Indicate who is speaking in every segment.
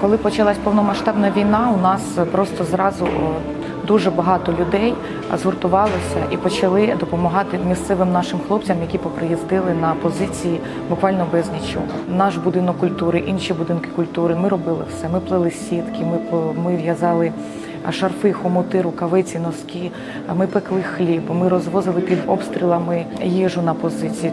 Speaker 1: Коли почалась повномасштабна війна, у нас просто зразу дуже багато людей згуртувалося і почали допомагати місцевим нашим хлопцям, які поприїздили на позиції буквально без нічого. Наш будинок культури, інші будинки культури. Ми робили все. Ми плели сітки, ми ми в'язали. Шарфи, хомути, рукавиці, носки. Ми пекли хліб. Ми розвозили під обстрілами їжу на позиції.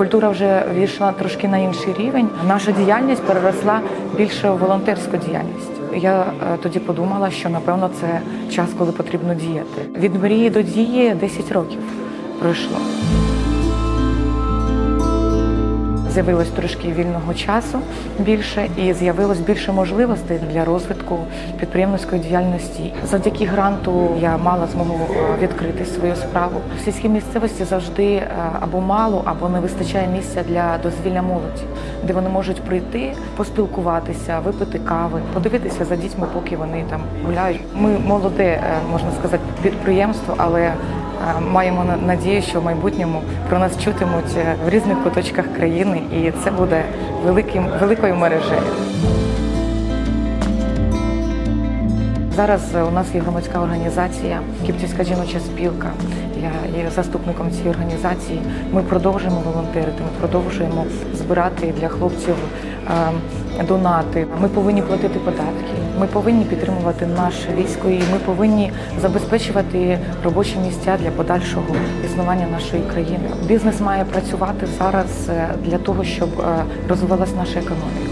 Speaker 1: Культура вже війшла трошки на інший рівень. Наша діяльність переросла більше в волонтерську діяльність. Я е, тоді подумала, що напевно це час, коли потрібно діяти. Від мрії до дії 10 років пройшло. З'явилось трошки вільного часу більше і з'явилось більше можливостей для розвитку підприємницької діяльності. Завдяки гранту я мала змогу е, відкрити свою справу. В сільській місцевості завжди е, або мало, або не вистачає місця для дозвілля молоді, де вони можуть прийти, поспілкуватися, випити кави, подивитися за дітьми, поки вони там гуляють. Ми молоде, е, можна сказати, підприємство, але маємо надію, що в майбутньому про нас чутимуть е, в різних куточках країни, і це буде великим великою мережею. Зараз е, у нас є громадська організація Кіптівська жіноча спілка. Я є заступником цієї організації. Ми продовжуємо волонтерити, ми продовжуємо збирати для хлопців е, донати. Ми повинні платити податки. Ми повинні підтримувати наше військо, і ми повинні забезпечувати робочі місця для подальшого існування нашої країни. Бізнес має працювати зараз е, для того, щоб е, розвивалась наша економіка.